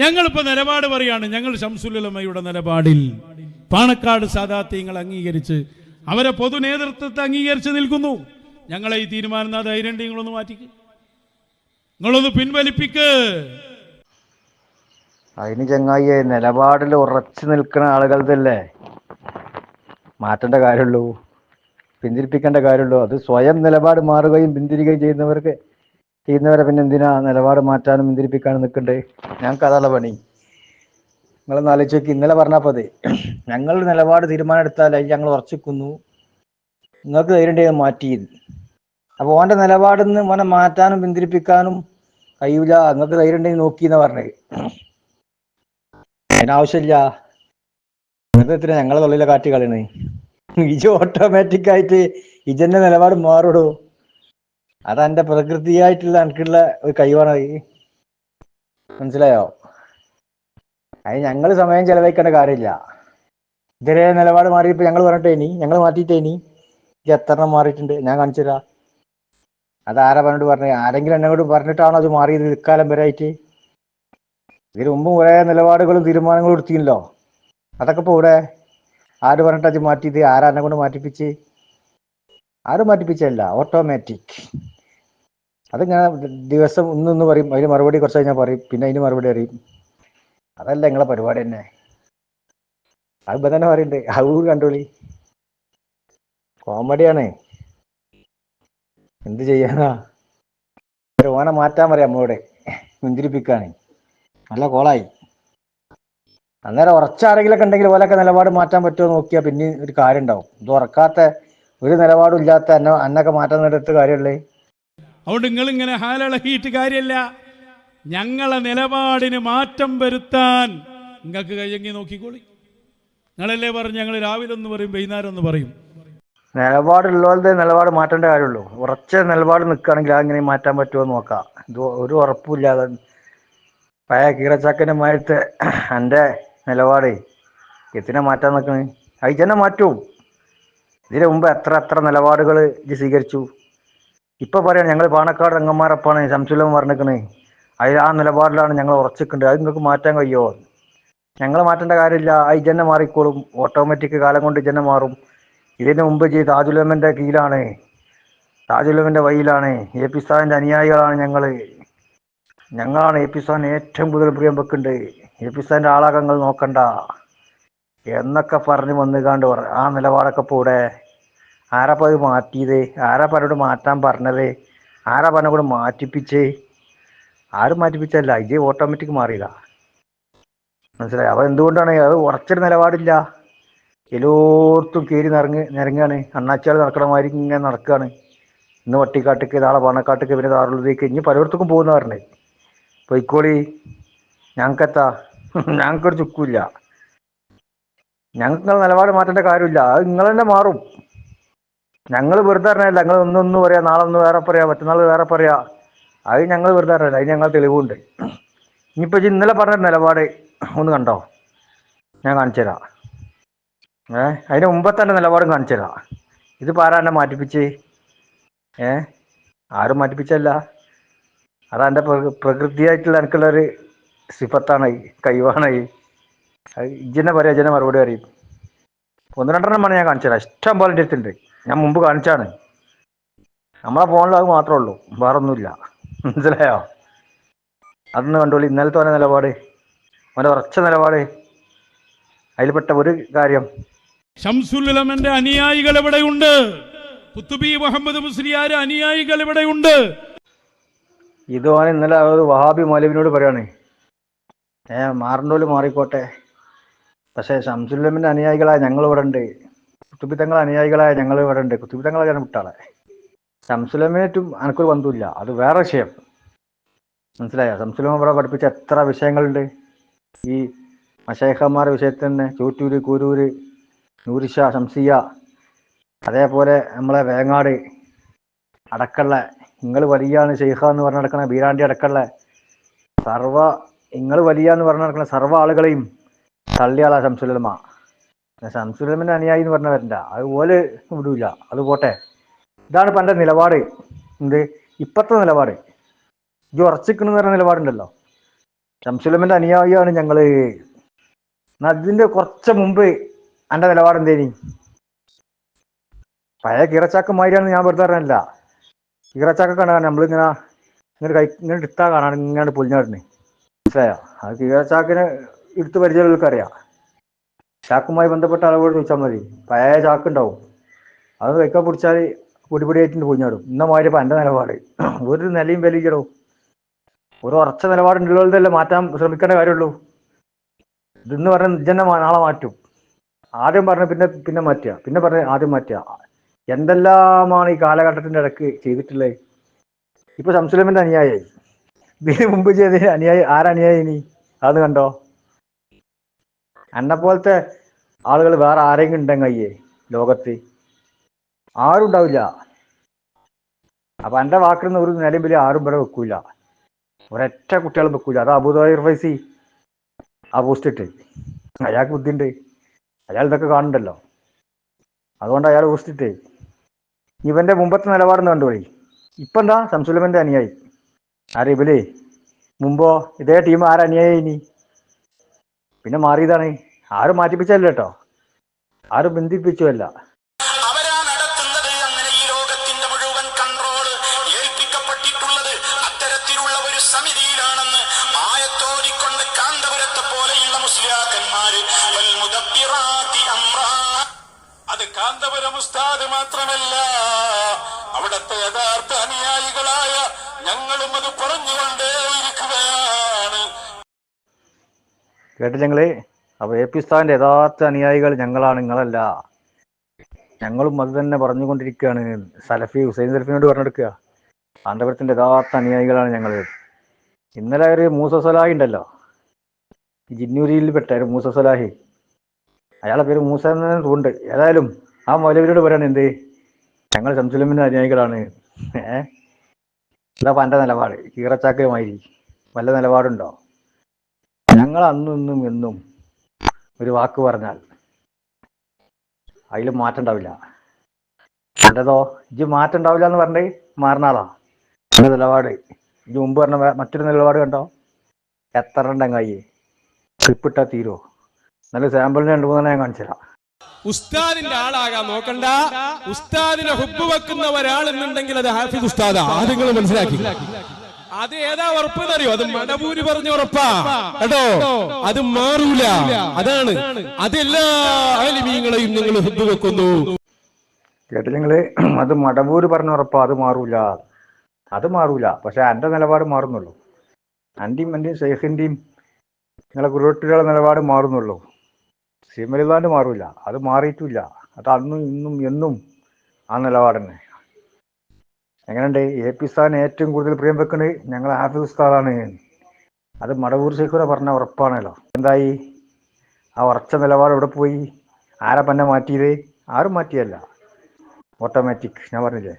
ഞങ്ങളിപ്പോ നിലപാട് പറയാണ് ഞങ്ങൾ ഷംസുലമയുടെ നിലപാടിൽ. പാണക്കാട് സാദാത്യങ്ങൾ അംഗീകരിച്ച് അവരെ പൊതു നേതൃത്വത്തെ അംഗീകരിച്ച് നിൽക്കുന്നു. ഞങ്ങളെ ഈ തീരുമാനം ആ ധൈര്യം നിങ്ങളൊന്ന് മാറ്റിക്ക്. നിങ്ങളൊന്ന് പിൻവലിപ്പിക്ക്. അതിന് ചങ്ങായിയെ നിലപാടിൽ ഉറച്ചു നിൽക്കുന്ന ആളുകളതല്ലേ മാറ്റേണ്ട കാര്യമുള്ളൂ. പിന്തിരിപ്പിക്കേണ്ട കാര്യമുള്ളൂ. അത് സ്വയം നിലപാട് മാറുകയും പിന്തിരിക്കുകയും ചെയ്യുന്നവർക്ക് ചെയ്യുന്നവരെ പിന്നെ എന്തിനാ നിലപാട് മാറ്റാനും പിന്തിരിപ്പിക്കാനും നിൽക്കണ്ടേ? ഞങ്ങൾക്ക് അതാണ് പണി. നിങ്ങളൊന്ന് ആലോചിച്ച് നോക്കി ഇന്നലെ പറഞ്ഞാൽ അതെ ഞങ്ങൾ നിലപാട് തീരുമാനം എടുത്താൽ ഞങ്ങൾ ഉറച്ചിക്കുന്നു. നിങ്ങൾക്ക് ധൈര്യം മാറ്റിയത് മാറ്റി അപ്പോൾ ഓന്റെ നിലപാടിൽ നിന്ന് ഓനെ മാറ്റാനും പിന്തിരിപ്പിക്കാനും കഴിയൂല. നിങ്ങൾക്ക് ധൈര്യം ഉണ്ടെങ്കിൽ നോക്കി എന്ന് പറഞ്ഞത് അതിനാവശ്യമില്ല നിങ്ങൾക്ക് എത്ര ഞങ്ങളെ തൊള്ളിലെ കാറ്റ് കളയണേ. ഇജ് ഓട്ടോമാറ്റിക് ആയിട്ട് ഇജന്റെ നിലപാട് മാറുടൂ അതെന്റെ പ്രകൃതിയായിട്ടുള്ള എനിക്കുള്ള ഒരു കഴിവാണ് അത്. മനസ്സിലായോ? അത് ഞങ്ങൾ സമയം ചെലവഴിക്കേണ്ട കാര്യമില്ല. ഇതുവരെ നിലപാട് മാറിയപ്പോ ഞങ്ങൾ പറഞ്ഞിട്ടേ ഇനി ഞങ്ങൾ മാറ്റിയിട്ടേ ഇനി. ഇത് എത്ര മാറിയിട്ടുണ്ട്? ഞാൻ കാണിച്ചു തരാം. അതാരാ പറഞ്ഞിട്ട് പറഞ്ഞു? ആരെങ്കിലും എന്നോട് പറഞ്ഞിട്ടാണോ അത് മാറിയത് ഇക്കാലം വരെ ആയിട്ട്? ഇതിന് മുമ്പ് കുറേ നിലപാടുകളും തീരുമാനങ്ങളും എടുത്തില്ലോ അതൊക്കെ ഇപ്പോൾ ഇവിടെ ആര് പറഞ്ഞിട്ട് അത് മാറ്റിയത്? ആരാ എന്നെ കൊണ്ട് മാറ്റിപ്പിച്ച്? ആരും മാറ്റിപ്പിച്ചല്ല ഓട്ടോമാറ്റിക് അതിങ്ങനെ ദിവസം ഒന്നൊന്ന് പറയും അതിന് മറുപടി കുറച്ച് കഴിഞ്ഞാൽ പറയും പിന്നെ അതിന് മറുപടി അറിയും അതല്ല നിങ്ങളെ പരിപാടി തന്നെ. അത് ഇപ്പം തന്നെ പറയുന്നുണ്ട് അത് കണ്ടോളി. കോമഡിയാണ്. എന്ത് ചെയ്യാനാ? ഓനെ മാറ്റാൻ പറയാം അമ്മയോടെ മുന്തിരിപ്പിക്കാണ് നല്ല കോളായി. അന്നേരം ഉറച്ച ആരെങ്കിലൊക്കെ ഉണ്ടെങ്കിൽ ഓലൊക്കെ നിലപാട് മാറ്റാൻ പറ്റുമോ നോക്കിയാൽ പിന്നെ ഒരു കാര്യം ഉണ്ടാവും. ഇത് ഉറക്കാത്ത ഒരു നിലപാടും ഇല്ലാത്ത അന്ന അന്നൊക്കെ മാറ്റാൻ നേരത്ത് കാര്യമുള്ളേ. അതുകൊണ്ട് നിങ്ങളിങ്ങനെ ഹാലിളകിയിട്ട് കാര്യമില്ല ഞങ്ങളെ നിലപാടിന് മാറ്റം വരുത്താൻ നിങ്ങൾക്ക് കയ്യങ്ങി നോക്കിക്കോളി. നിങ്ങളല്ലേ പറഞ്ഞു ഞങ്ങൾ രാവിലെ ഒന്ന് പറയും വൈകുന്നേരം ഒന്ന് പറയും. നിലപാടുള്ളവരുടെ നിലപാട് മാറ്റേണ്ട കാര്യമുള്ളൂ. ഉറച്ച നിലപാട് നിൽക്കുകയാണെങ്കിൽ അങ്ങനെ മാറ്റാൻ പറ്റുമോ എന്ന് നോക്കാം. ഇത് ഒരു ഉറപ്പുമില്ലാതെ പഴയ കീറച്ചാക്കന്റെ മായത്തെ എന്റെ നിലപാട് എത്തിനെ മാറ്റാൻ നിൽക്കണേ? തന്നെ മാറ്റും. ഇതിനു മുമ്പ് എത്ര എത്ര നിലപാടുകൾ ഇത് സ്വീകരിച്ചു? ഇപ്പൊ പറയാം ഞങ്ങൾ പാണക്കാട് രംഗന്മാരപ്പാണ് ശംസുലം പറഞ്ഞിരിക്കണേ അതിൽ ആ നിലപാടിലാണ് ഞങ്ങൾ ഉറച്ചിട്ടുണ്ട് അത് നിങ്ങൾക്ക് മാറ്റാൻ കഴിയുമോ ഞങ്ങൾ മാറ്റേണ്ട കാര്യമില്ല. ആ ഇജന്നെ മാറിക്കോളും. ഓട്ടോമാറ്റിക് കാലം കൊണ്ട് ഇജന്നെ മാറും. ഇതിന് മുമ്പ് ചെയ്ത് താജുലമന്റെ കീഴിലാണ്. താജുലമന്റെ വഴിയിലാണ്. എ പി സാറിന്റെ അനുയായികളാണ് ഞങ്ങൾ ഞങ്ങളാണ് എ പി സാറിന് ഏറ്റവും കൂടുതൽ പ്രിയം വെക്കുന്നുണ്ട് എ പി സാറിന്റെ ആളാകങ്ങൾ നോക്കണ്ട. എന്നൊക്കെ പറഞ്ഞ് വന്നുകാണ്ട് ആ നിലപാടൊക്കെ ഇപ്പോൾ ഇവിടെ ആരാപ്പം അത് മാറ്റിയത്? ആരാ പറഞ്ഞോട് മാറ്റാൻ പറഞ്ഞത്? ആരാ പറഞ്ഞോട് മാറ്റിപ്പിച്ച്? ആരും മാറ്റിപ്പിച്ചല്ല ഇത് ഓട്ടോമാറ്റിക് മാറിയതാ. മനസ്സിലായി? അവ എന്തുകൊണ്ടാണ്? അത് ഉറച്ചൊരു നിലപാടില്ല. എല്ലോർത്തും കയറി നിറങ്ങി നിരങ്ങാണ്. അണ്ണാച്ചിയാൾ നടക്കണ മാതിരി ഇങ്ങനെ നടക്കുകയാണ് ഇന്ന് വട്ടിക്കാട്ടിക്ക് നാളെ പണക്കാട്ടേക്ക് പിന്നെ താറുള്ളതേക്ക് ഇനി പലയിടത്തേക്കും പോകുന്ന പറഞ്ഞേ. പൊയ്ക്കോളി. ഞങ്ങൾക്കെത്താ. ഞങ്ങൾക്കൊരു ചുക്കില്ല. ഞങ്ങൾക്ക് നിലപാട് മാറ്റേണ്ട കാര്യമില്ല. അത് നിങ്ങൾ തന്നെ മാറും. ഞങ്ങൾ വെറുതെ അറിഞ്ഞല്ല ഞങ്ങൾ ഒന്നൊന്ന് പറയാം നാളെ ഒന്ന് വേറെ പറയാം മറ്റന്നാൾ വേറെ പറയാം. അത് ഞങ്ങൾ വെറുതെ അറിഞ്ഞല്ല അതിന് ഞങ്ങൾ തെളിവുണ്ട്. ഇനിയിപ്പോൾ ഇന്നലെ പറഞ്ഞ നിലപാട് ഒന്ന് കണ്ടോ? ഞാൻ കാണിച്ചു തരാം. ഏ? അതിന് മുമ്പേ തന്നെ നിലപാടും കാണിച്ചു തരാം. ഇത് പാരാന്നെ മാറ്റിപ്പിച്ച്? ഏ? ആരും മാറ്റിപ്പിച്ചല്ല അതാ എന്റെ പ്രകൃതിയായിട്ടുള്ള എനിക്കുള്ളൊരു സിഫത്താണ് കഴിവാണ് ഈ. ഇജ്ജനെ പറയാം ഇജ്ജനെ മറുപടി അറിയും ഒന്ന് രണ്ടെണ്ണം വേണം ഞാൻ കാണിച്ചു തരാം. ഇഷ്ടം പോലെ എന്റെ അടുത്തുണ്ട്. ഞാൻ മുമ്പ് കാണിച്ചാണ്. നമ്മളെ ഫോണിൽ അത് മാത്രമേ ഉള്ളൂ. വേറെ ഒന്നുമില്ല മനസ്സിലായോ? അതൊന്ന് കണ്ടോളി. ഇന്നലത്തെ ഓരോ നിലപാട്. അവന്റെ ഉറച്ച നിലപാട്. അതിൽപ്പെട്ട ഒരു കാര്യം. ഷംസുലമന്റെ അനുയായികൾ എവിടെയുണ്ട് കുത്തുബി മുഹമ്മദ് മുസ്ലിയാർ അനുയായികൾ എവിടെയുണ്ട് ഇത് ഓൻ ഇന്നലെ ഒരു വഹാബി മൗലവിനോട് പറയാണ്. ഏ മാറണ്ടോൽ മാറിക്കോട്ടെ. പക്ഷേ ഷംസുല്ലമിന്റെ അനുയായികളായ ഞങ്ങൾ ഇവിടെ ഉണ്ട്. കുത്തുബിത്തങ്ങളെ അനുയായികളായ ഞങ്ങൾ ഇവിടെ ഉണ്ട് കുത്തുബിത്തങ്ങളെ ഞാൻ വിട്ടാളെ. സംസുലമേറ്റും എനിക്കൊരു ബന്ധമില്ല അത് വേറെ വിഷയം. മനസ്സിലായോ? ഷംസുലമ ഇവിടെ പഠിപ്പിച്ച എത്ര വിഷയങ്ങളുണ്ട്? ഈ മഷേഖന്മാരുടെ വിഷയത്തിൽ തന്നെ ചൂറ്റൂര് കൂരൂര് നൂരിഷ ഷംസിയ അതേപോലെ നമ്മളെ വേങ്ങാട് അടക്കള്ള നിങ്ങൾ വലിയാണ് ഷെയ്ഖ എന്ന് പറഞ്ഞ് നടക്കണ ബീരാണ്ടി അടക്കള്ള സർവ നിങ്ങൾ വലിയ എന്ന് പറഞ്ഞ് നടക്കുന്ന സർവ ആളുകളെയും തള്ളിയാളാ ശംസുലമ. ശംസുലമിന്റെ അനുയായി എന്ന് പറഞ്ഞവരണ്ട അതുപോലെ വിടൂല. അത് പോട്ടെ. ഇതാണ് പണ്ട നിലപാട്. എന്ത്? ഇപ്പത്തെ നിലപാട്. ഇത് ഉറച്ചിക്കണെന്ന് പറഞ്ഞ നിലപാടുണ്ടല്ലോ. ശംസുലമിന്റെ അനുയായിയാണ് ഞങ്ങൾ. അതിന്റെ കുറച്ച് മുമ്പ് എന്റെ നിലപാട് എന്തേനി? പഴയ കീറച്ചാക്കന്മാരിയാണ് ഞാൻ വെറുതെ പറഞ്ഞല്ല കീറച്ചാക്ക കാണാൻ നമ്മളിങ്ങനെ ഇങ്ങനെ കൈ ഇങ്ങനെ എടുത്താ കാണാൻ ഇങ്ങനെ പൊലിഞ്ഞാടുന്നേ മനസ്സിലായോ? അത് കീറച്ചാക്കിനെ എടുത്ത് പരിചയമുള്ളവർക്ക് അറിയാം ചാക്കുമായി ബന്ധപ്പെട്ട അളവുകൾ ചോദിച്ചാൽ മതി. പഴയ ചാക്ക് ഉണ്ടാവും അത് കൈക്കാൻ പിടിച്ചാൽ പൊടിപൊടിയായിട്ട് കുഞ്ഞാടും ഇന്ന മാതിരി എന്റെ നിലപാട്. ഒരു നിലയും വലിക്കടോ ഒരു ഉറച്ച നിലപാടുള്ളതല്ലേ മാറ്റാൻ ശ്രമിക്കേണ്ട കാര്യമുള്ളൂ. ഇതെന്ന് പറഞ്ഞ നിജന്നെ നാളെ മാറ്റും. ആദ്യം പറഞ്ഞ പിന്നെ പിന്നെ മാറ്റുക. പിന്നെ പറഞ്ഞ ആദ്യം മാറ്റുക. എന്തെല്ലാമാണ് ഈ കാലഘട്ടത്തിന്റെ ഇടയ്ക്ക് ചെയ്തിട്ടുള്ളത് ഇപ്പൊ സംസ്ലമിന്റെ അനുയായി. ഇതിന് മുമ്പ് ചെയ്തതിന് അനുയായി ആരനുയായി ഇനി? അത് കണ്ടോ? എന്നെ പോലത്തെ ആളുകൾ വേറെ ആരെങ്കിലും ഉണ്ടെങ്കിൽ അയ്യേ ലോകത്ത് ആരും ഉണ്ടാവില്ല. അപ്പൊ എന്റെ വാക്കിൽ നിന്ന് ഒരു വലിയ ആരും ഇവിടെ വെക്കൂല. ഒരൊറ്റ കുട്ടികളും വെക്കൂല. അത് അബുദാബി ഫൈസി ആ പോസ്റ്റിട്ട് അയാൾക്ക് ബുദ്ധിയുണ്ട്. അയാൾ ഇതൊക്കെ കാണണ്ടല്ലോ അതുകൊണ്ട് അയാൾ പോസ്റ്റിട്ട് ഇവന്റെ മുമ്പത്തെ നിലപാടെന്ന് കണ്ടുപോയി ഇപ്പൊ എന്താ? സംസുലമന്റെ അനുയായി. ആരെ ഇവലേ മുമ്പോ ഇതേ ടീം ആരനുയായി ഇനി? പിന്നെ മാറിയതാണ്. ആരും മാറ്റിപ്പിച്ചല്ല കേട്ടോ. ആരും ബന്ധിപ്പിച്ചുമല്ല. അത് ഉസ്താദ് മാത്രമല്ല അവിടുത്തെ യഥാർത്ഥ അനുയായികളായ ഞങ്ങളും അത് പറഞ്ഞുകൊണ്ടേയിരിക്കുകയാണ്. കേട്ടില്ല ഞങ്ങൾ അപ്പൊ എ പി സ്ഥാന്റെ യഥാർത്ഥ അനുയായികൾ ഞങ്ങളാണ് നിങ്ങളല്ല. ഞങ്ങളും അത് തന്നെ പറഞ്ഞുകൊണ്ടിരിക്കുകയാണ്. സലഫി ഹുസൈൻ സലഫിനോട് പറഞ്ഞെടുക്കുക. അന്തപുരത്തിന്റെ യഥാർത്ഥ അനുയായികളാണ് ഞങ്ങൾ ഇന്നലെ ഒരു മൂസ സലാഹി ഉണ്ടല്ലോ. ജിന്നൂരിയിൽ പെട്ട ഒരു മൂസ സലാഹി. അയാളെ പേര് മൂസ എന്ന് തോന്നുന്നുണ്ട്. ഏതായാലും ആ മൗലവിനോട് പറയാണ് എന്ത്? ഞങ്ങൾ ശംസുലമിന്റെ അനുയായികളാണ്. ഏഹ് എന്താ എന്റെ നിലപാട്. കീറച്ചാക്കയുമായി വല്ല നിലപാടുണ്ടോ? ഞങ്ങൾ അന്നും എന്നും ഒരു വാക്ക് പറഞ്ഞാൽ അതിൽ മാറ്റം ഉണ്ടാവില്ല. എന്റേതോ ഇജ്ജ് മാറ്റം ഉണ്ടാവില്ല എന്ന് പറഞ്ഞേ മാറുന്നാളാ? എന്റെ നിലപാട്. ഇജ്ജ് മുമ്പ് പറഞ്ഞ മറ്റൊരു നിലപാട് കണ്ടോ? എത്ര ഉണ്ടെങ്കിൽ കൈ തീരോ? നല്ല സാമ്പിളിന് രണ്ട് മൂന്നെണ്ണം ഞാൻ ഉസ്താദിന്റെ ആളാകാൻ നോക്കണ്ട. ഉസ്താദിനെ ഹുബ് വെക്കുന്ന ഒരാളെന്നുണ്ടെങ്കിൽ അത് ഹാഫിദ് ഉസ്താദാ. അത് നിങ്ങൾ മനസ്സിലാക്കി. അത് ഏതാ ഉറപ്പ് എന്നറിയോ? അത് മടപൂരി പറഞ്ഞ ഉറപ്പാ. കേട്ടോ? അത് മാറൂല. അതാണ്. അതെല്ലാ അലിമീങ്ങളെയും നിങ്ങൾ ഹുദ് വെക്കുന്നു. കേട്ടോ നിങ്ങൾ? അത് മടവൂര് പറഞ്ഞ ഉറപ്പാ. അത് മാറൂല. അത് മാറൂല. പക്ഷെ എന്റെ നിലപാട് മാറുന്നുള്ളൂ. അന്റെയും എന്റെയും ഷെയ്ഖിന്റെയും നിങ്ങളെ ഗുരുട്ടികളുടെ നിലപാട് മാറുന്നുള്ളൂ. സിമലിതാണ്ട് മാറൂല. അത് മാറിയിട്ടില്ല. അത് അന്നും ഇന്നും എന്നും ആ നിലപാട് തന്നെ എങ്ങനെയുണ്ട്? എ പി സ്ഥാൻ ഏറ്റവും കൂടുതൽ പ്രിയം വെക്കുന്നത് ഞങ്ങൾ ഹാഫിസ് ഉസ്താദാണ്. അത് മടവൂർ ശേഖര പറഞ്ഞ ഉറപ്പാണല്ലോ. എന്തായി? ആ ഉറച്ച നിലപാട് എവിടെ പോയി? ആരാ പന്നെ മാറ്റിയത്? ആരും മാറ്റിയല്ല. ഓട്ടോമാറ്റിക് ഞാൻ പറഞ്ഞില്ലേ?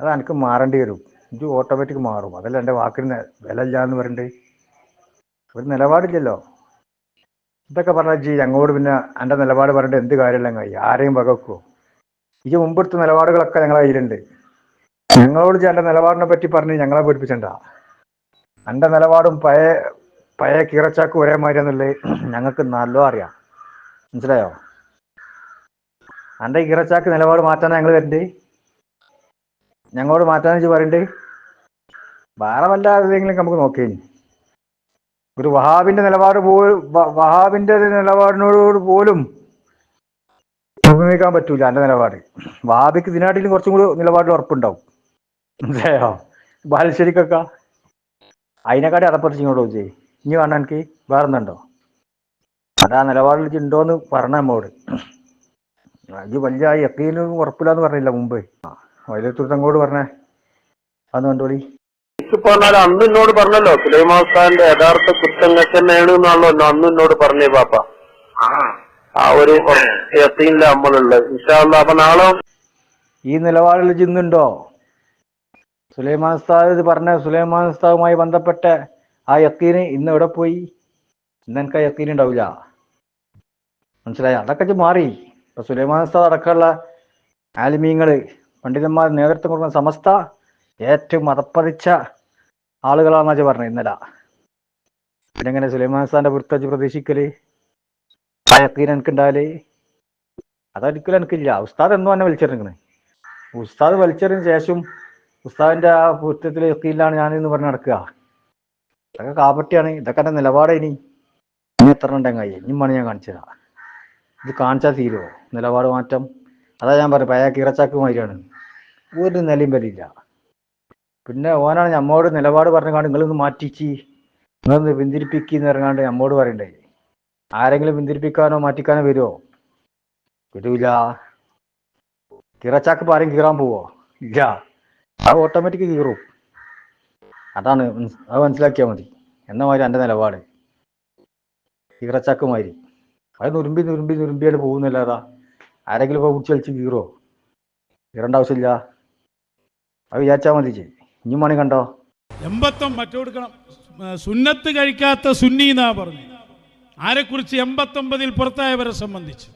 അത് എനിക്ക് മാറേണ്ടി വരും. ഇത് ഓട്ടോമാറ്റിക് മാറും. അതല്ല എന്റെ വാക്കിന് വില ഇല്ല എന്ന് പറയണ്ടേ ഒരു നിലപാടില്ലല്ലോ. ഇതൊക്കെ പറഞ്ഞാൽ ജി ഞങ്ങളോട് പിന്നെ എന്റെ നിലപാട് പറഞ്ഞിട്ട് എന്ത് കാര്യമില്ല ആരെയും വകക്കുമോ ഇത് മുമ്പെടുത്ത നിലപാടുകളൊക്കെ ഞങ്ങളുടെ കയ്യിലുണ്ട്. ഞങ്ങളോട് എന്റെ നിലപാടിനെ പറ്റി പറഞ്ഞ് ഞങ്ങളെ പഠിപ്പിച്ചണ്ട എന്റെ നിലപാടും പഴയ പഴയ കീറച്ചാക്ക് ഒരേ മാതിരിയാന്നുള്ളത് ഞങ്ങൾക്ക് നല്ലോ അറിയാം. മനസ്സിലായോ? എന്റെ കീറച്ചാക്ക് നിലപാട് മാറ്റാൻ ഞങ്ങൾ വരണ്ടേ. ഞങ്ങളോട് മാറ്റാന്ന് വെച്ച് പറയണ്ടേ. വേറെ വല്ല ആരെങ്കിലും നമുക്ക് നോക്കേനി ഒരു വഹാബിന്റെ നിലപാട് പോലും വഹാബിന്റെ നിലപാടിനോട് പോലും ഉപയോഗിക്കാൻ പറ്റൂല എന്റെ നിലപാട്. വഹാബിക്ക് ഇതിനാട്ടിലും കുറച്ചും കൂടി നിലപാടിൽ ഉറപ്പുണ്ടാവും. മനസ്സിലായോ ബാലുശ്ശേരിക്കൊക്കെ അതിനെക്കാട്ടി അടപ്പറിച്ച് ഇങ്ങോട്ട് വെച്ചേ ഇനി വേണ്ട എനിക്ക് വേറെ എന്തുണ്ടോ അതാ നിലപാടിൽ ഉണ്ടോന്ന് പറഞ്ഞ നമ്മോട് അത് വലിയ യക്കീനും ഉറപ്പില്ലാന്ന് പറഞ്ഞില്ല മുമ്പ്? വൈദ്യുതി തങ്ങോട് പറഞ്ഞേ. അന്ന് കണ്ടോളി. പറഞ്ഞാൽ അന്ന് എന്നോട് പറഞ്ഞല്ലോ സുലൈമാൻ ഖാന്റെ യഥാർത്ഥ കുറ്റങ്ങൾക്ക് തന്നെയാണ് എന്നാണല്ലോ അന്ന് എന്നോട് പറഞ്ഞേ പാപ്പ. ആ. ഒരു യത്തീനില നമ്മളുള്ളത് ഇൻഷാല്ല അപ്പൊ നാളെ ഈ നിലപാടിൽ ചിന്നുണ്ടോ സുലൈമാൻ ഉസ്താദ് ഇത് പറഞ്ഞ സുലൈമാൻ ഉസ്താദുമായി ബന്ധപ്പെട്ട ആ യക്കീന് ഇന്ന് എവിടെ പോയി? ഇന്ന് എനിക്ക് ആ യക്കീൻ ഉണ്ടാവില്ല. മനസ്സിലായി? അതൊക്കെ മാറി. ഇപ്പൊ സുലൈമാൻ ഉസ്താദ് അടക്കമുള്ള ആലിമീങ്ങൾ പണ്ഡിതന്മാർ നേതൃത്വം കൊടുക്കുന്ന സമസ്ത ഏറ്റവും മതപ്പതിച്ച ആളുകളാണെന്നാ പറഞ്ഞത് ഇന്നലെ. പിന്നെ എങ്ങനെ സുലൈമാൻ ഉസ്താദിന്റെ പുറത്തച്ച് പ്രതീക്ഷിക്കൽ? ആ യക്കീൻ എനിക്കുണ്ടാവൽ അതൊരിക്കലും എനിക്കില്ല. ഉസ്താദ് എന്നും എന്നെ വലിച്ചെറിഞ്ഞിരിക്കണേ ഉസ്താദ് വലിച്ചെറിഞ്ഞ ശേഷം ഉസ്താദിന്റെ ആ പുറ്റത്തിൽ ഞാൻ എന്ന് പറഞ്ഞ് നടക്കുക. ഇതൊക്കെ കാപ്പട്ടിയാണ് ഇതൊക്കെ എന്റെ നിലപാട് ഇനി ഇനി എത്ര ഉണ്ടെങ്കിൽ ഇനി മണി ഞാൻ കാണിച്ചു തരാം. ഇത് കാണിച്ചാൽ തീരുമോ നിലപാട് മാറ്റം. അതാ ഞാൻ പറഞ്ഞു പഴയ കീറച്ചാക്ക് മാതിരിയാണ്. ഒരു നിലയും വരില്ല. പിന്നെ ഓനാണ് നമ്മോട് നിലപാട് പറഞ്ഞാണ്ട് നിങ്ങളൊന്ന് മാറ്റിച്ച് നിങ്ങളൊന്ന് പിന്തിരിപ്പിക്കുന്ന പറഞ്ഞാണ്ട് നമ്മോട് പറയണ്ടേ. ആരെങ്കിലും പിന്തിരിപ്പിക്കാനോ മാറ്റിക്കാനോ വരുമോ വരൂല കീറച്ചാക്ക് പാരും കീറാൻ പോവോ? ഇല്ല. അത് ഓട്ടോമാറ്റിക് കീറും. അതാണ് അത് മനസ്സിലാക്കിയാൽ മതി. എന്ന മാതിരി എന്റെ നിലപാട്. കീറച്ചാക്കുമാതിരി. അത് നുരുമ്പി നുരുമ്പി നുരുമ്പിയായിട്ട് പോകുന്നില്ലാതാ ആരെങ്കിലും ഇപ്പോൾ കുടിച്ച് വലിച്ച് കീറോ കീറേണ്ട ആവശ്യമില്ല. അത് വിചാരിച്ചാൽ മതി ചെയ് ഇനി മണി കണ്ടോ? എമ്പത്തം മറ്റോടുക്കണം സുന്നത്ത് കഴിക്കാത്ത സുന്നി എന്നാ പറഞ്ഞു. ആരെക്കുറിച്ച് എൺപത്തൊമ്പതിൽ പുറത്തായവരെ സംബന്ധിച്ച്.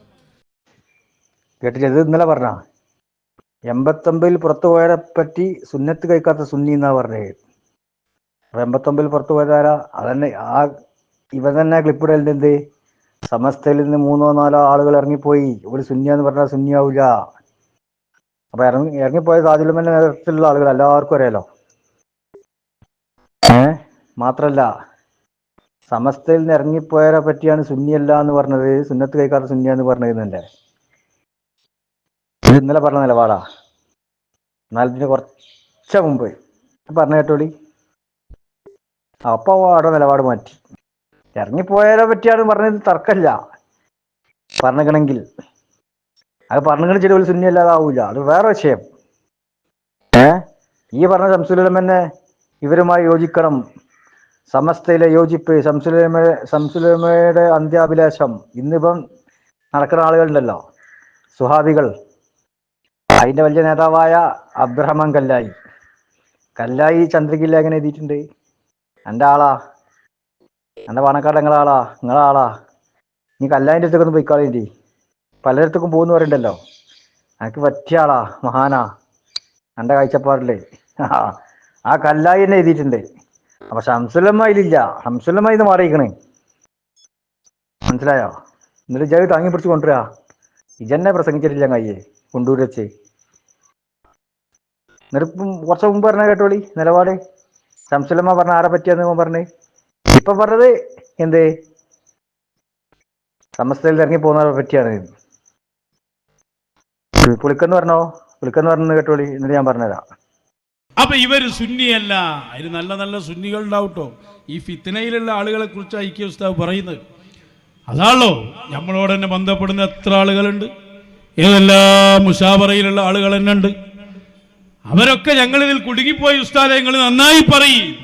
കേട്ടില്ല? ഇത് ഇന്നലെ പറഞ്ഞ എൺപത്തൊമ്പതിൽ പുറത്തു പോയവരെ പറ്റി സുന്നത്ത് കഴിക്കാത്ത സുന്നി എന്നാ പറഞ്ഞത് എൺപത്തൊമ്പതിൽ പുറത്തു പോയതാരാ? അതന്നെ ആ ഇവ തന്നെ ക്ലിപ്പ് ഇടലുണ്ട് എന്ത്? സമസ്തയിൽ നിന്ന് മൂന്നോ നാലോ ആളുകൾ ഇറങ്ങിപ്പോയി. ഒരു സുന്നിയാന്ന് പറഞ്ഞാൽ സുന്നിയാവില്ല അപ്പൊ ഇറങ്ങി ഇറങ്ങിപ്പോയ സാധ്യമല്ല നേതൃത്വത്തിലുള്ള ആളുകൾ എല്ലാവർക്കും അറിയാലോ? ഏ? മാത്രല്ല സമസ്തയിൽ നിന്ന് ഇറങ്ങിപ്പോയവരെ പറ്റിയാണ് സുന്നിയല്ല എന്ന് പറഞ്ഞത് സുന്നത്ത് കഴിക്കാത്ത സുന്നിയാന്ന് പറഞ്ഞതെന്നല്ലേ ഇത് ഇന്നലെ പറഞ്ഞ നിലപാടാ. എന്നാൽ ഇതിന് കുറച്ച മുമ്പ്. പറഞ്ഞ കേട്ടോളി അപ്പൊ അവിടെ നിലപാട് മാറ്റി. ഇറങ്ങിപ്പോയാലോ പറ്റിയാണ് പറഞ്ഞത് തർക്കമില്ല പറഞ്ഞിക്കണമെങ്കിൽ അത് പറഞ്ഞിക്കണ ചില ഒരു സുന്നി അല്ലാതാവൂല അത് വേറെ വിഷയം. ഏ? ഈ പറഞ്ഞ ശംസുലം തന്നെ ഇവരുമായി യോജിക്കണം. സമസ്തയിലെ യോജിപ്പ് ശംസുലമ ശംസുലമയുടെ അന്ത്യാഭിലാഷം. ഇന്നിപ്പം നടക്കുന്ന ആളുകളുണ്ടല്ലോ. സുഹാബികൾ. അതിന്റെ വലിയ നേതാവായ അബ്രഹ്മാൻ കല്ലായി. കല്ലായി ചന്ദ്രകില്ല എങ്ങനെ എഴുതിയിട്ടുണ്ട്? എന്റെ ആളാ. എന്റെ പാണക്കാട് നിങ്ങളെ ആളാ. നിങ്ങളെ ആളാ. നീ കല്ലായിന്റെ ഒന്ന് പോയിക്കാളേണ്ടി പലയിടത്തേക്കും പോകുന്നു പറയണ്ടല്ലോ. എനിക്ക് പറ്റിയ ആളാ. മഹാനാ. എന്റെ കാഴ്ചപ്പാടില്ലേ ആ, കല്ലായി തന്നെ എഴുതിയിട്ടുണ്ട്. അപ്പൊ ഷംസുലമ്മ ഇതിലില്ല ഷംസുലമ്മ ഇത് മാറിയിക്കണേ മനസ്സിലായോ? എന്നിട്ട് ജാതി താങ്ങി പിടിച്ച് കൊണ്ടുവരാ. ഇജന്നെ പ്രസംഗിച്ചിട്ടില്ല കയ്യേ കൊണ്ടൂര് എന്നിട്ടിപ്പം കുറച്ച് മുമ്പ് പറഞ്ഞ കേട്ടോളി നിലപാട്. ശംസുലമ്മ പറഞ്ഞ ആരെ പറ്റിയെന്ന് പറഞ്ഞ്. ഇപ്പൊ പറഞ്ഞത് എന്ത്? സമസ്തയിൽ ഇറങ്ങി പോകുന്നവരെ പറ്റിയാണ്. പുളിക്കെന്ന് പറഞ്ഞോ? പുളിക്കെന്ന് പറഞ്ഞു കേട്ടോളി എന്നിട്ട് ഞാൻ പറഞ്ഞുതരാം. അപ്പൊ ഇവർ സുന്നിയല്ല. അതിന് നല്ല നല്ല സുന്നികൾ ഉണ്ടാവട്ടോ. ഈ ഫിത്തനയിലുള്ള ആളുകളെ കുറിച്ച് ഐക്യ ഉസ്താവ് പറയുന്നത്. അതാണല്ലോ നമ്മളോട് തന്നെ ബന്ധപ്പെടുന്ന എത്ര ആളുകളുണ്ട്. ഏതെല്ലാം മുഷാബറയിലുള്ള ആളുകൾ തന്നെ ഉണ്ട് അവരൊക്കെ ഞങ്ങൾ ഇതിൽ കുടുങ്ങിപ്പോയി ഉസ്താദെ നിങ്ങൾ നന്നായി പറയും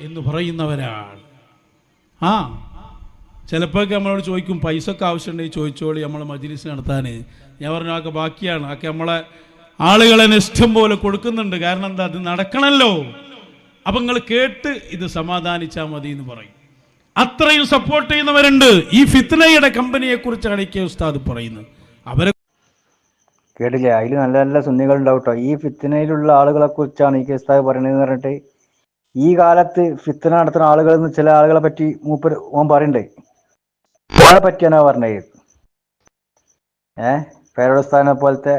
എന്ന് പറയുന്നവരാണ്. ആ ചിലപ്പോഴൊക്കെ നമ്മളോട് ചോദിക്കും പൈസ ഒക്കെ ആവശ്യമുണ്ടെങ്കിൽ ചോദിച്ചോളി നമ്മളെ മജ്ലിസ് നടത്താൻ ഞാൻ പറഞ്ഞു ആക്കെ ബാക്കിയാണ്. ആക്കെ നമ്മളെ ആളുകളെ ഇഷ്ടം പോലെ കൊടുക്കുന്നുണ്ട്. കാരണം എന്താ? അത് നടക്കണല്ലോ. അപ്പം നിങ്ങൾ കേട്ട് ഇത് സമാധാനിച്ചാൽ മതി എന്ന് പറയും. അത്രയും സപ്പോർട്ട് ചെയ്യുന്നവരുണ്ട്. ഈ ഫിത്നയുടെ കമ്പനിയെ കുറിച്ചാണ് ഇ കെ ഉസ്താദ് പറയുന്നത്. അവരെ കേട്ടില്ലേ? അതിൽ നല്ല നല്ല സുന്നികൾ ഉണ്ടാവും കേട്ടോ ഈ ഫിത്തനയിലുള്ള ആളുകളെ കുറിച്ചാണ് ഈ കേസ്താവ് പറയണതെന്ന് പറഞ്ഞിട്ട് ഈ കാലത്ത് ഫിത്തന നടത്തുന്ന ആളുകൾ എന്ന് ചില ആളുകളെ പറ്റി മൂപ്പർ ഓൻ പറയണ്ടേ. ഓനെ പറ്റിയാണ് പറഞ്ഞത്? ഏ? പേരോസ്ഥാനെ പോലത്തെ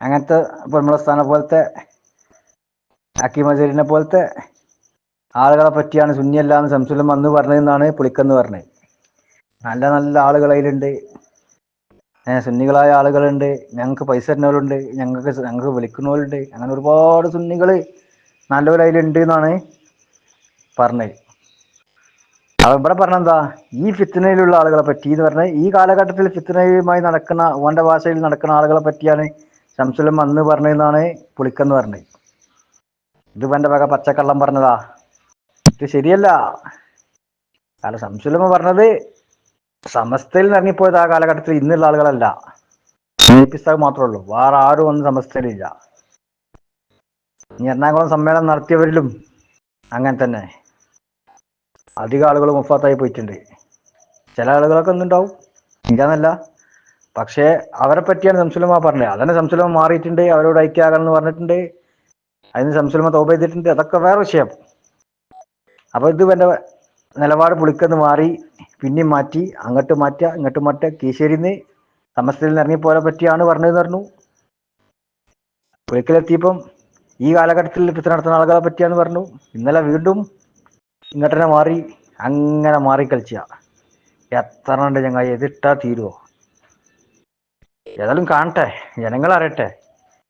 അങ്ങനത്തെ പൊന്മുളസ്ഥാനെ പോലത്തെ അക്കിമജരിനെ പോലത്തെ ആളുകളെ പറ്റിയാണ് സുന്നിയല്ല എന്ന് സംശയം വന്ന് പറഞ്ഞതെന്നാണ് പുളിക്കെന്ന് പറഞ്ഞത്. നല്ല നല്ല ആളുകൾ അതിലുണ്ട്. സുന്നികളായ ആളുകളുണ്ട്. ഞങ്ങൾക്ക് പൈസ തരുന്നവരുണ്ട്. ഞങ്ങൾക്ക് ഞങ്ങൾക്ക് വിളിക്കുന്നവരുണ്ട്. അങ്ങനെ ഒരുപാട് സുന്നികൾ നല്ലവർ അതിലുണ്ട് എന്നാണ് പറഞ്ഞത്. അപ്പം ഇവിടെ പറഞ്ഞെന്താ? ഈ ഫിത്തനയിലുള്ള ആളുകളെ പറ്റി എന്ന് പറഞ്ഞാൽ ഈ കാലഘട്ടത്തിൽ ഫിത്തനയുമായി നടക്കുന്ന ഓന്റെ ഭാഷയിൽ നടക്കുന്ന ആളുകളെ പറ്റിയാണ് ശംസുലം അന്ന് പറഞ്ഞതെന്നാണ് പുളിക്കെന്ന് പറഞ്ഞത്. ഇത് എന്റെ വക പച്ചക്കള്ളം പറഞ്ഞതാ. ഇത് ശരിയല്ല. കാരണം ശംസുലം പറഞ്ഞത് സമസ്തയിൽ ഇറങ്ങിപ്പോയത് ആ കാലഘട്ടത്തിൽ ഇന്നുള്ള ആളുകളല്ല. സാഹിബ് മാത്രമേ ഉള്ളൂ വേറെ ആരും ഒന്നും സമസ്തയിലില്ല. ഇനി എറണാകുളം സമ്മേളനം നടത്തിയവരിലും അങ്ങനെ തന്നെ. അധികം ആളുകൾ മുഫാത്തായി പോയിട്ടുണ്ട്. ചില ആളുകളൊക്കെ ഒന്നുണ്ടാവും ഇല്ലാന്നല്ല. പക്ഷേ അവരെ പറ്റിയാണ് സംസുലമ പറഞ്ഞത്. അതന്നെ സംസുലമ മാറിയിട്ടുണ്ട് അവരോട് ഐക്യാകണം എന്ന് പറഞ്ഞിട്ടുണ്ട്. അതിന് സംസുലമ തോപ ചെയ്തിട്ടുണ്ട്. അതൊക്കെ വേറെ വിഷയം. അപ്പൊ ഇത് എന്റെ നിലപാട് പുളിക്കെന്ന് മാറി പിന്നെയും മാറ്റി അങ്ങോട്ട് മാറ്റുക ഇങ്ങോട്ട് മാറ്റുക കീശേരിന്ന് സമസ്തയിൽ നിന്ന് ഇറങ്ങിപ്പോരെ പറ്റിയാണ് പറഞ്ഞതെന്ന് പറഞ്ഞു. പുഴക്കിലെത്തിയപ്പം ഈ കാലഘട്ടത്തിൽ പിത്ത നടത്തുന്ന ആളുകളെ പറ്റിയാന്ന് പറഞ്ഞു. ഇന്നലെ വീണ്ടും ഇങ്ങോട്ട് തന്നെ മാറി അങ്ങനെ മാറി കളിച്ച. എത്ര ഉണ്ട് ചങ്ങായി? എതിട്ടാ തീരുവോ? ഏതായാലും കാണട്ടെ. ജനങ്ങൾ അറിയട്ടെ.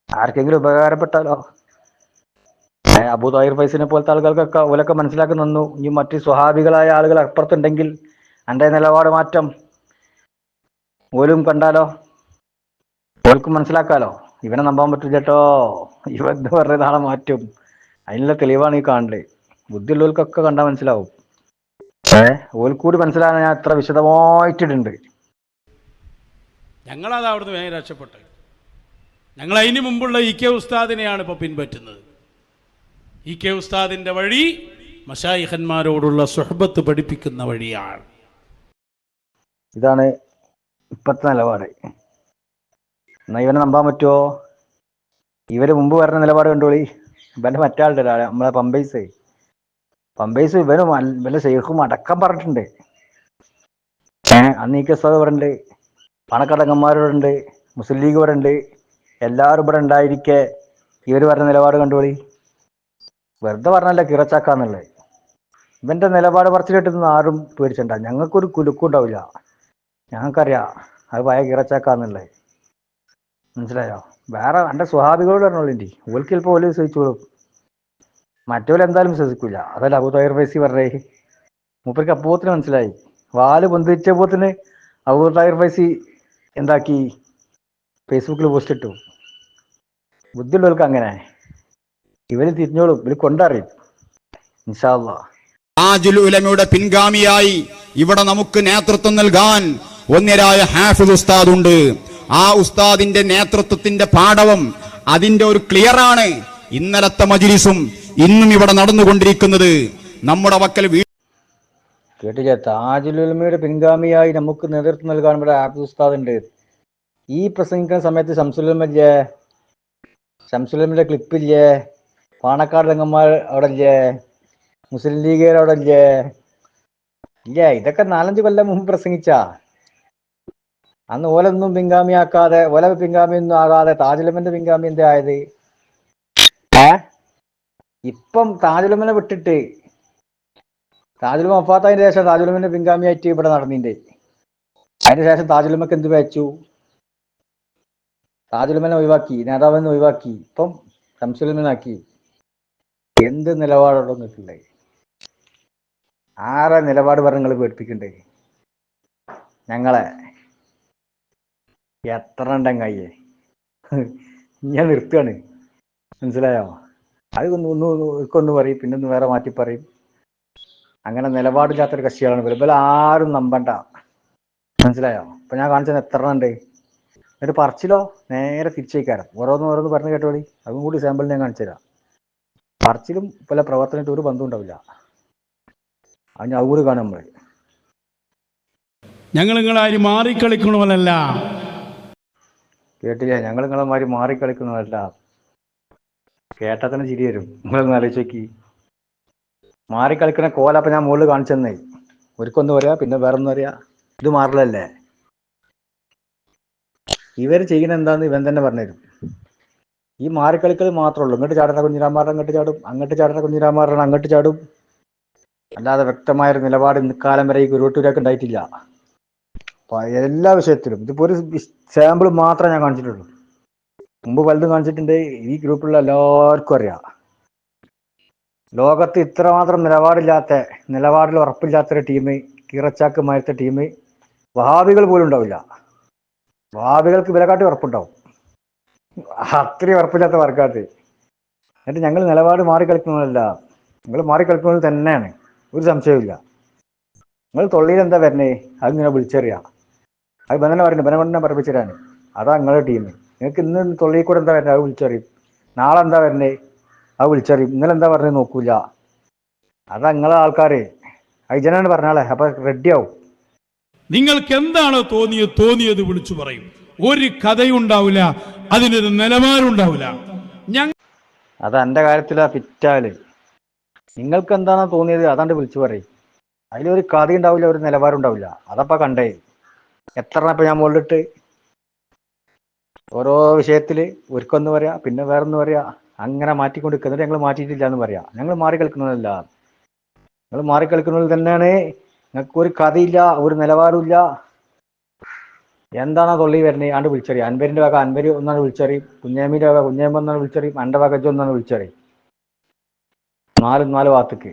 ആർക്കെങ്കിലും ഉപകാരപ്പെട്ടാലോ? ഏ, അബൂ താഹിർ ഫൈസിനെ പോലത്തെ ആളുകൾക്കൊക്കെ ഓലൊക്കെ മനസ്സിലാക്കി നിന്നു. ഇനി മറ്റ് സ്വഹാബികളായ ആളുകൾ അപ്പുറത്തുണ്ടെങ്കിൽ എന്റെ നിലപാട് മാറ്റം. ഓലും കണ്ടാലോ? ഓൽക്കും മനസ്സിലാക്കാലോ? ഇവനെ നമ്പാൻ പറ്റില്ല കേട്ടോ ഇവ എന്ന് പറഞ്ഞ നാളെ മാറ്റും. അതിനുള്ള തെളിവാണ് ഈ കാണൽ. ബുദ്ധിയുള്ളവർക്കൊക്കെ കണ്ടാൽ മനസ്സിലാവും. ഏ? ഓൽക്കൂടി മനസ്സിലാകാൻ ഞാൻ അത്ര വിശദമായിട്ടിട്ടുണ്ട്. ഞങ്ങളത് അവിടുന്ന് വേഗം രക്ഷപ്പെട്ടത്. ഞങ്ങൾ അതിന് മുമ്പുള്ള ഇ കെ ഉസ്താദിനെയാണ് ഇപ്പോൾ പിൻപറ്റുന്നത്. ഇ കെ ഉസ്താദിന്റെ വഴി മഷായിഹന്മാരോടുള്ള സുഹബത്ത് പഠിപ്പിക്കുന്ന വഴിയാണ്. ഇതാണ് ഇപ്പത്തെ നിലപാട്. എന്നാ ഇവനെ നമ്പാൻ പറ്റുമോ ഇവർ മുമ്പ് പറഞ്ഞ നിലപാട് കണ്ടോളി. ഇവന്റെ മറ്റാളുടെ നമ്മളെ പമ്പൈസ് പമ്പൈസ് ഇവന് ഇവന്റെ ഷെയ്ഖും അടക്കം പറഞ്ഞിട്ടുണ്ട്. അന്ന് ഈ കെസ്വാദ് ഇവിടെ പണക്കടങ്ങന്മാരിവിടെ മുസ്ലിം ലീഗ് ഇവിടെ ഉണ്ട്. എല്ലാവരും ഇവിടെ ഉണ്ടായിരിക്കെ ഇവർ പറഞ്ഞ നിലപാട് കണ്ടോളി. വെറുതെ പറഞ്ഞല്ല കിറച്ചാക്കാന്നുള്ളത്. ഇവന്റെ നിലപാട് പറച്ചിലിട്ടൊന്നും ആരും പേടിച്ചണ്ട. ഞങ്ങൾക്കൊരു കുലുക്കും ഉണ്ടാവില്ല. ഞങ്ങൾക്കറിയാം അത് പഴയ കിറച്ചാക്കാന്നുള്ളത് മനസ്സിലായോ? വേറെ എന്റെ സ്വഹാബികളോട് പറഞ്ഞോളിന്റെ ഓൽക്ക് ചിലപ്പോൾ ഓൽ വിശ്വസിച്ചോളും. മറ്റോൽ എന്തായാലും ശ്രദ്ധിക്കില്ല അതല്ല അബു തൈർ ഫൈസി പറഞ്ഞേ? മൂപ്പർക്ക് അപ്പൂത്തിന് മനസ്സിലായി. വാൽ പൊന്തിച്ചപ്പോത്തിന് അബു തൈർ ഫൈസി എന്താക്കി? ഫേസ്ബുക്കിൽ പോസ്റ്റ് ഇട്ടു. ബുദ്ധിയുള്ളവർക്ക് അങ്ങനെ. ഇവർ തിരിഞ്ഞോളും. ഇവർ കൊണ്ടറിയും. നിസാള്ള ആ ഉലമയുടെ പിൻഗാമിയായി ഇവിടെ നമുക്ക് നേതൃത്വം നൽകാൻ ഒന്നിരായ ഹാഫിദ് ഉസ്താദ് ഉണ്ട് ആ ഉസ്താദിന്റെ നേതൃത്വത്തിന്റെ പാഠവും അതിന്റെ ഒരു ക്ലിയറാണ്. ഇന്നലത്തെ മജിലിസും ഇന്നും ഇവിടെ നടന്നുകൊണ്ടിരിക്കുന്നത്. നമ്മുടെ വക്കൽ കേട്ടില്ല താജുലുലമയുടെ പിൻഗാമിയായി നമുക്ക് നേതൃത്വം നൽകാൻ ഇവിടെ ആബിദ് ഉസ്താദ് ഉണ്ട് ഈ പ്രസംഗിക്കുന്ന സമയത്ത് ശംസുലമല്ലേ ശംസുലമിന്റെ ക്ലിപ്പില്ലേ പാണക്കാട് രംഗന്മാർ അവിടെ ഇല്ലേ? മുസ്ലിം ലീഗുകാർ അവിടെ ഇല്ലേ? ഇല്ല? ഇതൊക്കെ നാലഞ്ച് കൊല്ലം മുമ്പ് പ്രസംഗിച്ച. അന്ന് ഓലൊന്നും പിൻഗാമിയാക്കാതെ ഓല പിൻഗാമിയൊന്നും ആകാതെ താജുലമന്റെ പിൻഗാമി എന്താ ആയത്? ഇപ്പം താജുലമനെ വിട്ടിട്ട് താജുലുമ വഫാത്തതിന് ശേഷം താജുലുമിന്റെ പിൻഗാമിയായിട്ട് ഇവിടെ നടന്നിന്റെ അതിന് ശേഷം താജുലുമക്ക് എന്ത് വെച്ചു താജുലുമനെ ഒഴിവാക്കി നേതാവിനെ ഒഴിവാക്കി ഇപ്പം ശംസുലമനാക്കി. എന്ത് നിലപാടുണ്ടോ നിൽക്കണ്ടേ ആരെ നിലപാട് പറഞ്ഞു നിങ്ങൾ പേടിപ്പിക്കണ്ടേ? ഞങ്ങളെ എത്ര ഉണ്ടെങ്കയ്യേ ഞാൻ നിർത്തുകയാണ് മനസ്സിലായോ? അത് ഒന്ന് ഒന്ന് ഒന്ന് പറയും പിന്നെ ഒന്ന് വേറെ മാറ്റി പറയും. അങ്ങനെ നിലപാടില്ലാത്തൊരു കക്ഷികളാണ് ഇവർ. ഇവർ ആരും നമ്പണ്ട. മനസ്സിലായോ? ഇപ്പൊ ഞാൻ കാണിച്ചത് എത്ര ഉണ്ട്? എന്നിട്ട് പറച്ചിലോ? നേരെ തിരിച്ചേക്കാരം. ഓരോന്ന് ഓരോന്ന് പറഞ്ഞു കേട്ടോളി അതും കൂടി സാമ്പിൾ ഞാൻ കാണിച്ചു തരാം. പറച്ചിലും പല പ്രവർത്തനമായിട്ട് ഒരു ബന്ധം ഉണ്ടാവില്ല. അതിന് അതുകൂടി കൂടി കാണും നമ്മൾ ഞങ്ങൾ നിങ്ങളാരും മാറിക്കളിക്കണമല്ല കേട്ടില്ല. ഞങ്ങൾ നിങ്ങളെ മാറി മാറിക്കളിക്കുന്നതല്ല കേട്ടാൽ തന്നെ ചിരി വരും. നിങ്ങളൊന്ന് ആലോചിച്ച് നോക്കി. മാറിക്കളിക്കണ കോലപ്പം ഞാൻ മുകളിൽ കാണിച്ചെന്നേ. ഒരുക്കൊന്നു പറയാ പിന്നെ വേറൊന്നും പറയാ. ഇത് മാറില്ലല്ലേ ഇവർ ചെയ്യുന്ന എന്താന്ന് ഇവൻ തന്നെ പറഞ്ഞുതരും. ഈ മാറിക്കളിക്കൽ മാത്രമേ ഉള്ളൂ. ഇങ്ങോട്ട് ചാടുന്ന കുഞ്ഞിരാമാരുടെ അങ്ങോട്ട് ചാടും. അങ്ങോട്ട് ചാടുന്ന കുഞ്ഞിരാമാരുടെ അങ്ങോട്ട് ചാടും. അല്ലാതെ വ്യക്തമായൊരു നിലപാട് ഇക്കാലം വരെ ഈ ഗുരുവട്ടൂരൊക്കെ ഉണ്ടായിട്ടില്ല. എല്ലാ വിഷയത്തിലും. ഇതിപ്പോ ഒരു സാമ്പിൾ മാത്രമേ ഞാൻ കാണിച്ചിട്ടുള്ളൂ. മുമ്പ് പലതും കാണിച്ചിട്ടുണ്ട്. ഈ ഗ്രൂപ്പിലുള്ള എല്ലാവർക്കും അറിയാം. ലോകത്ത് ഇത്രമാത്രം നിലപാടില്ലാത്ത നിലപാടിൽ ഉറപ്പില്ലാത്തൊരു ടീം കിറച്ചാക്ക് മാരത്തെ ടീം വഹാബികൾ പോലും ഉണ്ടാവില്ല. വഹാബികൾക്ക് വിലക്കാട്ടി ഉറപ്പുണ്ടാവും. അത്രയും ഉറപ്പില്ലാത്ത വർക്കാട്ട് എന്നിട്ട് ഞങ്ങൾ നിലപാട് മാറിക്കളിക്കുന്നതല്ല. നിങ്ങൾ മാറിക്കളിക്കുന്നത് തന്നെയാണ്. ഒരു സംശയവുമില്ല. നിങ്ങൾ തൊള്ളിയിൽ എന്താ വരണേ അതിങ്ങനെ വിളിച്ചറിയാം. അത് ബന്ധനെ ബന്ധം ബന്ധനെ പറപ്പിച്ചിട്ടാണ് അതാ നിങ്ങളുടെ ടീം നിങ്ങൾക്ക് ഇന്ന് തൊള്ളിയിൽ കൂടെ എന്താ വരുന്നത് അത് വിളിച്ചറിയും. നാളെ എന്താ വരണേ? അത് വിളിച്ചറിയും. ഇന്നലെ എന്താ പറഞ്ഞത് നോക്കൂല. അതാ നിങ്ങളെ ആൾക്കാര്. അയജനാണ് പറഞ്ഞാളെ. അപ്പൊ റെഡിയാവും നിങ്ങൾക്ക് എന്താണോ തോന്നിയത് തോന്നിയത് വിളിച്ചു പറയും. ഒരു കഥയുണ്ടാവില്ല അതിനൊരു നിലവാരമുണ്ടാവില്ല ഞങ്ങൾ അത് എന്റെ കാര്യത്തിലാ ഫിറ്റാൽ നിങ്ങൾക്ക് എന്താണോ തോന്നിയത് അതാണ്ട് വിളിച്ചു പറയും. അതിലൊരു കഥ ഉണ്ടാവില്ല ഒരു നിലവാരം ഉണ്ടാവില്ല. അതപ്പോ കണ്ടേ. എത്ര ഇപ്പൊ ഞാൻ മുകളിലിട്ട് ഓരോ വിഷയത്തിൽ ഒരുക്കൊന്ന് പറയാ പിന്നെ വേറൊന്ന് പറയാ. അങ്ങനെ മാറ്റിക്കൊണ്ട് എന്നിട്ട് ഞങ്ങൾ മാറ്റിയിട്ടില്ല എന്ന് പറയാ. ഞങ്ങൾ മാറി കളിക്കുന്നതല്ല. നിങ്ങൾ മാറി കളിക്കുന്നത് തന്നെയാണ് നിങ്ങൾക്ക് ഒരു കഥയില്ല ഒരു നിലവാരമില്ല എന്താണ് തൊള്ളി വരുന്നത് ആണ്ട് വിളിച്ചറി അൻപരിന്റെ വക അൻപരി ഒന്നാണ് വിളിച്ചറി കുഞ്ഞേമ്മിന്റെ വക കുഞ്ഞേമ്പ ഒന്നാണ് വിളിച്ചറി അന്റെ വക ഒന്നാണ് വിളിച്ചറി നാല് നാല് ഭാഗത്തേക്ക്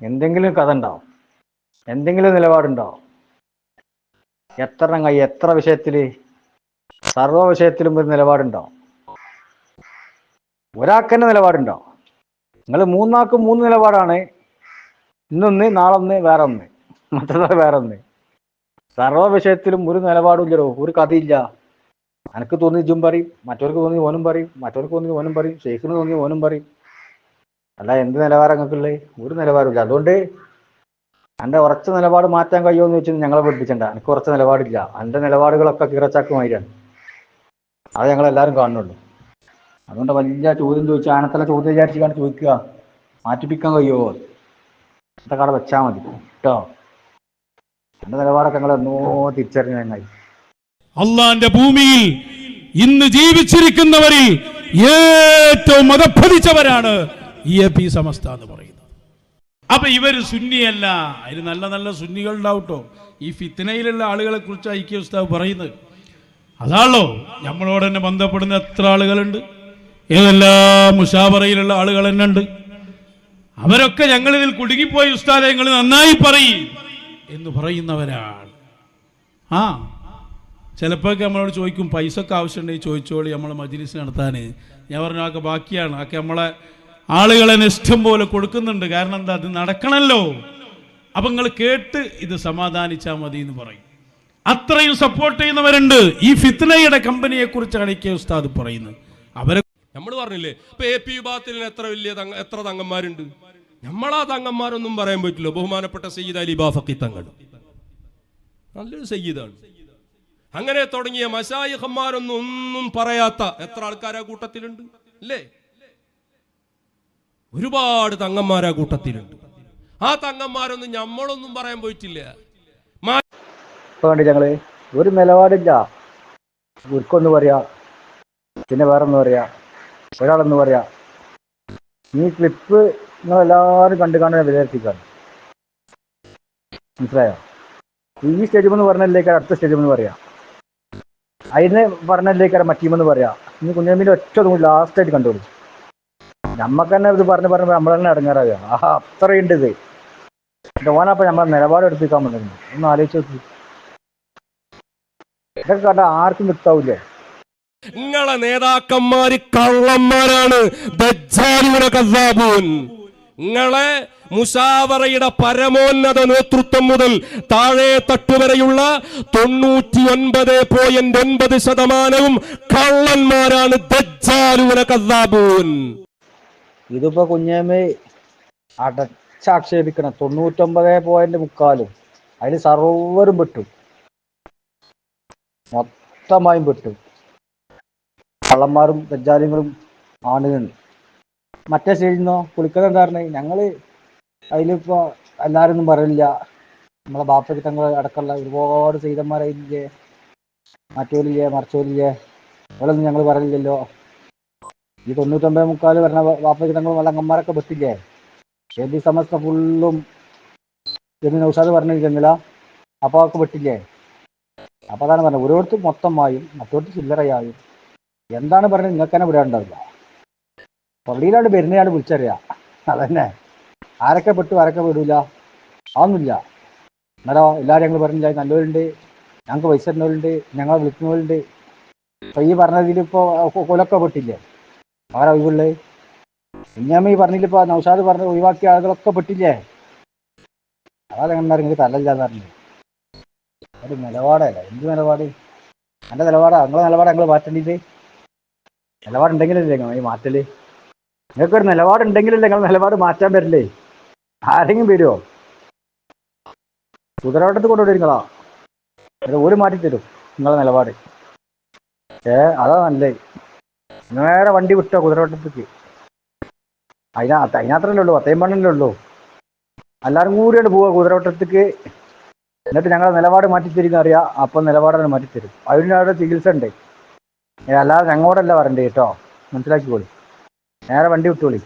എന്തെങ്കിലും കഥ ഉണ്ടാവും. എന്തെങ്കിലും നിലപാടുണ്ടാവും. എത്ര കൈ എത്ര വിഷയത്തിൽ? സർവ വിഷയത്തിലും ഒരു നിലപാടുണ്ടോ? ഒരാൾക്ക് തന്നെ നിലപാടുണ്ടോ? നിങ്ങൾ മൂന്നാൾക്ക് മൂന്ന് നിലപാടാണ്. ഇന്നൊന്ന് നാളൊന്ന് വേറെ ഒന്ന് മറ്റന്നാൾ വേറെ ഒന്ന് സർവ വിഷയത്തിലും ഒരു നിലപാടില്ലടോ ഒരു കഥയില്ല. എനിക്ക് തോന്നി ഇജും പറയും. മറ്റവർക്ക് തോന്നി ഓനും പറയും. മറ്റവർക്ക് തോന്നി ഓനും പറയും. ഷെയ്ഖിന് തോന്നി ഓനും പറയും. അല്ല എന്ത് നിലവാരം നിങ്ങൾക്കുള്ളത് ഒരു നിലവാരമില്ല അതുകൊണ്ട് എന്റെ ഉറച്ച നിലപാട് മാറ്റാൻ കഴിയുമോ എന്ന് വെച്ചാൽ ഞങ്ങളെ പഠിപ്പിച്ചണ്ട എനിക്ക് ഉറച്ച നിലപാടില്ല. എന്റെ നിലപാടുകളൊക്കെ കീറച്ചാക്കുമായിട്ടാണ് അത് ഞങ്ങളെല്ലാവരും കാണുന്നുള്ളൂ അതുകൊണ്ട് വലിയ ചോദ്യം ചോദിച്ചു ആനത്തല ചോദ്യം വിചാരിച്ചാണ് ചോദിക്കുക. മാറ്റിപ്പിക്കാൻ കഴിയുമോ അതൊക്കെ അവിടെ വെച്ചാൽ മതി. കേട്ടോ? എന്റെ നിലപാടൊക്കെ ഞങ്ങൾ എന്നോ തിരിച്ചറിഞ്ഞ ഞങ്ങൾ. അള്ളാന്റെ ഭൂമിയിൽ ഇന്ന് ജീവിച്ചിരിക്കുന്നവരിൽ ഏറ്റവും മതഭരിച്ചവരാണ് ഇ എ പി സമസ്ത എന്ന് പറയുന്നത്. അപ്പൊ ഇവർ സുന്നിയല്ല. അതിന് നല്ല നല്ല സുന്നികൾ ഉണ്ടാവട്ടോ ഈ ഫിത്തനയിലുള്ള ആളുകളെ കുറിച്ച് ഐക്യ ഉസ്താവ് പറയുന്നത്. അതാണല്ലോ നമ്മളോട് തന്നെ ബന്ധപ്പെടുന്ന എത്ര ആളുകളുണ്ട്. ഏതെല്ലാം മുഷാബറയിലുള്ള ആളുകൾ തന്നെ ഉണ്ട്. അവരൊക്കെ ഞങ്ങൾ ഇതിൽ കുടുങ്ങിപ്പോയി ഉസ്താദെ നിങ്ങൾ നന്നായി പറയും എന്ന് പറയുന്നവരാണ്. ആ ചിലപ്പോൾ നമ്മളോട് ചോദിക്കും പൈസ ഒക്കെ ആവശ്യമുണ്ടെങ്കിൽ ചോദിച്ചോളി നമ്മൾ മജ്ലിസ് നടത്താൻ. ഞാൻ പറഞ്ഞു ആക്കെ ബാക്കിയാണ്. ആക്കെ നമ്മളെ ആളുകളെ ഇഷ്ടം പോലെ കൊടുക്കുന്നുണ്ട്. കാരണം എന്താ? അത് നടക്കണമല്ലോ അപ്പം നിങ്ങൾ കേട്ട് ഇത് സമാധാനിച്ചാൽ മതി എന്ന് പറയും. അത്രയും സപ്പോർട്ട് ചെയ്യുന്നവരുണ്ട്. ഈ ഫിത്നയുടെ കമ്പനിയെ കുറിച്ചാണ് കെ ഉസ്താദ് പറയുന്നത്. അവരെ നമ്മൾ പറഞ്ഞില്ലേ? ഇപ്പൊ എ പി വിഭാഗത്തിൽ എത്ര വലിയ എത്ര തങ്ങന്മാരുണ്ട്? നമ്മളാ തങ്ങന്മാരൊന്നും പറയാൻ പറ്റില്ല. ബഹുമാനപ്പെട്ട സയ്യിദ് അലി ബാഫക്കി തങ്ങൾ. നല്ലൊരു സയ്യിദാണ്. അങ്ങനെ തുടങ്ങിയ മശായിഹന്മാരൊന്നും ഒന്നും പറയാത്ത എത്ര ആൾക്കാരാ കൂട്ടത്തിലുണ്ട്? അല്ലേ ഒരുപാട് തങ്ങന്മാരാ കൂട്ടത്തിലുണ്ട്. ആ തങ്ങന്മാരൊന്നും നമ്മളൊന്നും പറയാൻ പോയിട്ടില്ല. ഞങ്ങൾ? ഒരു നിലപാടില്ല. ഉരുക്കൊന്ന് പറയാ പിന്നെ വേറൊന്ന് പറയാ ഒരാളൊന്ന് പറയാ. ഈ ക്ലിപ്പ് നിങ്ങൾ എല്ലാവരും കണ്ടു കാണാൻ വിലയിരുത്തിക്കാണ്. മനസ്സിലായോ? ഈ സ്റ്റേഡിയം എന്ന് പറഞ്ഞല്ലേക്കാർ അടുത്ത സ്റ്റേഡിയം എന്ന് പറയാം. അതിന് പറഞ്ഞതിലേക്കാണ് മറ്റീമെന്ന് പറയാ. ഇനി കുഞ്ഞമ്മീന്റെ ഒറ്റ ലാസ്റ്റ് ആയിട്ട് കണ്ടോളൂ. നമ്മക്ക് തന്നെ ഇത് പറഞ്ഞ് പറഞ്ഞ് നമ്മൾ തന്നെ ഇടങ്ങാറാകുക ആഹാ അത്രയുണ്ട് ഇത്. ഓനപ്പം നമ്മൾ നിലപാട് എടുപ്പിക്കാൻ പറ്റുന്നു ഒന്ന് ആലോചിച്ചു നോക്കി. ഇതൊക്കെ കണ്ട ആർക്കും കിട്ടാവൂലേ നിങ്ങളെ നേതാക്കന്മാര് കള്ളന്മാരാണ്. നിങ്ങളെ മുഷാവറയുടെ പരമോന്നത നേതൃത്വം മുതൽ താഴെ തട്ടുവരെയുള്ള തൊണ്ണൂറ്റി ഒൻപത് പോയിന്റ് ഒൻപത് ശതമാനവും കള്ളന്മാരാണ് ദജ്ജാലുന കസ്സാബൂൻ. ഇതിപ്പോ കുഞ്ഞേമ്മ അടച്ചാക്ഷേപിക്കണം തൊണ്ണൂറ്റൊമ്പത് പോയിന്റ് മുക്കാലും. അതിൽ സർവരും പെട്ടു. മൊത്തമായും പെട്ടു. കള്ളന്മാരും ദജ്ജാലിങ്ങളും ആണുകളും മറ്റേ സ്റ്റേജിന്നോ കുളിക്കുന്നത് എന്താ പറഞ്ഞത് ഞങ്ങൾ അതിലിപ്പോ എല്ലാരും ഒന്നും പറയില്ല നമ്മളെ ബാപ്പയ്ക്ക് തങ്ങൾ അടക്കമുള്ള ഒരുപാട് സീതന്മാരായില്ലേ മറ്റോലില്ലേ മറിച്ചോലില്ലേ അവളൊന്നും ഞങ്ങൾ പറയില്ലല്ലോ ഈ തൊണ്ണൂറ്റൊമ്പത് മുക്കാൽ വരണ വാപ്പയ്ക്ക് തങ്ങൾ വള്ളങ്ങന്മാരൊക്കെ പെട്ടില്ലേ ഏത് സമസ്ത ഫുള്ളും എന്ന് നൗഷാദ് പറഞ്ഞിരിക്കുന്നില്ല. അപ്പോൾ അവർക്ക് പെട്ടില്ലേ അപ്പോൾ അതാണ് പറഞ്ഞത്. ഓരോരുത്തർ മൊത്തമായും മറ്റോടത്ത് ചില്ലറയായും. എന്താണ് പറഞ്ഞത് നിങ്ങൾക്ക് തന്നെ വിടാണ്ടാവില്ല. പള്ളിയിലാണ് വരുന്നയാണ് വിളിച്ചറിയാം. അതന്നെ. ആരൊക്കെ പെട്ടു ആരൊക്കെ വിടൂല? അതൊന്നുമില്ല. എന്നാലോ എല്ലാവരും ഞങ്ങൾ പറഞ്ഞില്ല നല്ലവരുണ്ട്. ഞങ്ങൾക്ക് പൈസ തരുന്നവരുണ്ട്. ഞങ്ങളെ വിളിക്കുന്നവരുണ്ട്. ഈ പറഞ്ഞതിൽ ഇപ്പോൾ കൊലൊക്കെ പെട്ടില്ലേ? ആരാ ഒഴിവുള്ളത് കുഞ്ഞാമ്മ ഈ പറഞ്ഞില്ലിപ്പോ നൗഷാദ് പറഞ്ഞ ഒഴിവാക്കിയ ആളുകളൊക്കെ പെട്ടില്ലേ? അതാ ഞങ്ങൾ നിങ്ങൾക്ക് തല്ലല്ലാന്ന് പറഞ്ഞു ഒരു നിലപാടല്ല എന്ത് നിലപാട്? എന്റെ നിലപാടാ നിങ്ങളെ നിലപാട് ഞങ്ങൾ മാറ്റേണ്ടത്. നിലപാടുണ്ടെങ്കിലല്ലേ ഞങ്ങൾ ഈ മാറ്റൽ? നിങ്ങൾക്കൊരു നിലപാടുണ്ടെങ്കിലല്ലേ നിങ്ങൾ നിലപാട് മാറ്റാൻ വരില്ലേ ആരെങ്കിലും വരുമോ കുതിരവട്ടത്ത് കൊണ്ടുപോയി അത് ഒരു മാറ്റി തരും നിങ്ങളെ നിലപാട്. ഏ അതാ നല്ലേ നേരെ വണ്ടി വിട്ടോ കുതിരവട്ടത്തേക്ക്. അതിനാ അതിനത്രല്ലേ ഉള്ളൂ പത്തേം ഉള്ളൂ. എല്ലാവരും കൂടിയാണ് പോവുക കുതിരവട്ടത്തേക്ക്. എന്നിട്ട് ഞങ്ങൾ നിലപാട് മാറ്റിത്തരുന്ന അറിയാം അപ്പം നിലപാടാണ് മാറ്റിത്തരും. അതിന് അവിടെ ചികിത്സ ഉണ്ട്. അല്ലാതെ ഞങ്ങളോടല്ല വരണ്ടേ കേട്ടോ. മനസ്സിലാക്കിക്കോളി. നേരെ വണ്ടി വിട്ടോളി.